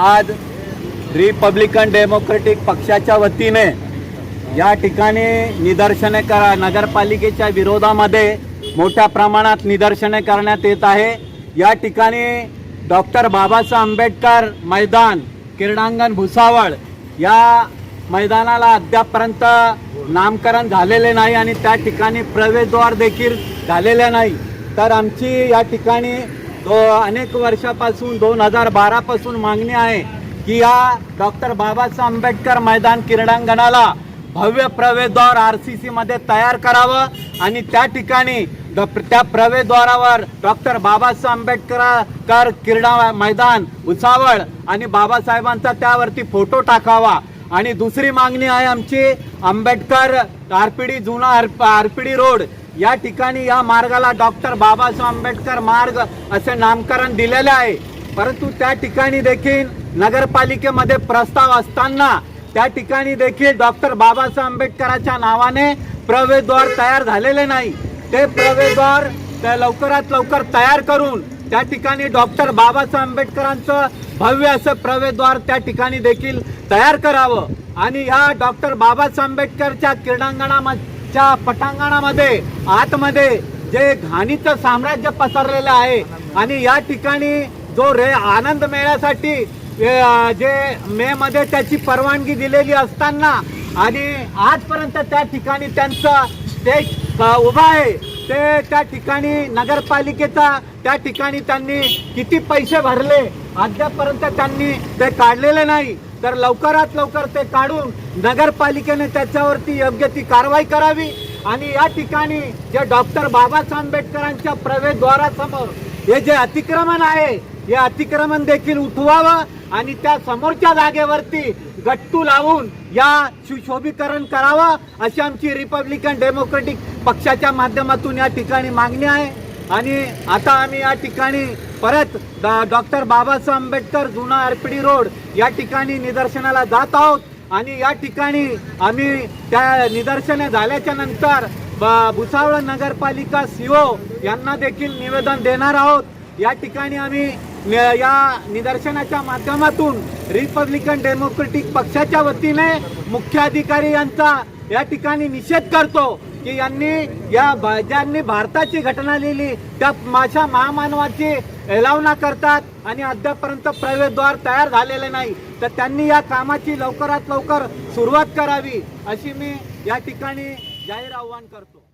आज Republican democratic पक्षाच्या वतीने या ठिकाणी निदर्शने करा नगरपालिकेच्या विरोधामध्ये मोठ्या प्रमाणात निदर्शने करण्यात येत आहे. या ठिकाणी डॉक्टर बाबासाहेब आंबेडकर मैदान क्रीडांगण भुसावळ या मैदानाला अद्यापपर्यंत नामकरण झालेले नाही आणि त्या ठिकाणी प्रवेशद्वार देखील झालेले नाही. तर आमची या ठिकाणी दो अनेक वर्षापासून दोन हजार बारापासून मागणी आहे की या डॉक्टर बाबासाहेब आंबेडकर मैदान क्रीडांगणाला भव्य प्रवेशद्वार आर सी सीमध्ये तयार करावं आणि त्या ठिकाणी द- त्या प्रवेशद्वारावर डॉक्टर बाबासाहेब आंबेडकर क्रीडा मैदान उसावळ आणि बाबासाहेबांचा त्यावरती फोटो टाकावा. आणि दुसरी मागणी आहे आमची आंबेडकर आरपीडी जुना आरपीडी रोड. या ठिकाणी या मार्गाला डॉक्टर बाबासाहेब आंबेडकर मार्ग असे नामकरण दिलेले आहे. परंतु त्या ठिकाणी देखील नगरपालिकेमध्ये प्रस्ताव असताना त्या ठिकाणी देखील डॉक्टर बाबासाहेब आंबेडकरांच्या नावाने प्रवेशद्वार तयार झालेले नाही. ते प्रवेशद्वार त्या लवकरात लवकर तयार करून त्या ठिकाणी डॉक्टर बाबासाहेब आंबेडकरांचं भव्य असं प्रवेशद्वार त्या ठिकाणी देखील तयार करावं. आणि या डॉक्टर बाबासाहेब आंबेडकरच्या क्रीडांगणाच्या पटांगणामध्ये आतमध्ये जे घाणीचं साम्राज्य पसरलेलं आहे आणि या ठिकाणी जो रे आनंद मिळण्यासाठी जे मे मध्ये त्याची परवानगी दिलेली असताना आणि आजपर्यंत त्या ठिकाणी त्यांचं स्टेज उभा आहे. ते त्या ठिकाणी नगरपालिकेचा त्या ठिकाणी त्यांनी किती पैसे भरले अद्यापर्यंत त्यांनी ते काढलेले नाही. तर लवकरात लवकर ते काढून नगरपालिकेने त्याच्यावरती योग्य ती कारवाई करावी. आणि या ठिकाणी जे डॉक्टर बाबासाहेब आंबेडकरांच्या प्रवेशद्वारासमोर हे जे अतिक्रमण आहे हे अतिक्रमण देखील उठवावं आणि त्या समोरच्या जागेवरती गट्टू लावून या सुशोभीकरण करावं अशी आमची रिपब्लिकन डेमोक्रेटिक पक्षाच्या माध्यमातून या ठिकाणी मागणी आहे. आणि आता आम्ही या ठिकाणी परत डॉक्टर बाबासाहेब आंबेडकर जुना आरपीडी रोड या ठिकाणी निदर्शनाला जात आहोत. आणि या ठिकाणी आम्ही त्या निदर्शने झाल्याच्यानंतर भुसावळ नगरपालिका सीओ यांना देखील निवेदन देणार आहोत. या ठिकाणी आम्ही न- या निदर्शनाच्या माध्यमातून रिपब्लिकन डेमोक्रेटिक पक्षाच्या वतीने मुख्याधिकारी यांचा या ठिकाणी निषेध करतो की यांनी या ज्यांनी भारताची घटना लिहिली त्या माझ्या महामानवाची एलावना करतात आणि अद्यापर्यंत प्रवेशद्वार तयार झालेले नाही. तर त्यांनी या कामाची लवकरात लवकर सुरुवात करावी अशी मी या ठिकाणी जाहीर आव्हान करतो.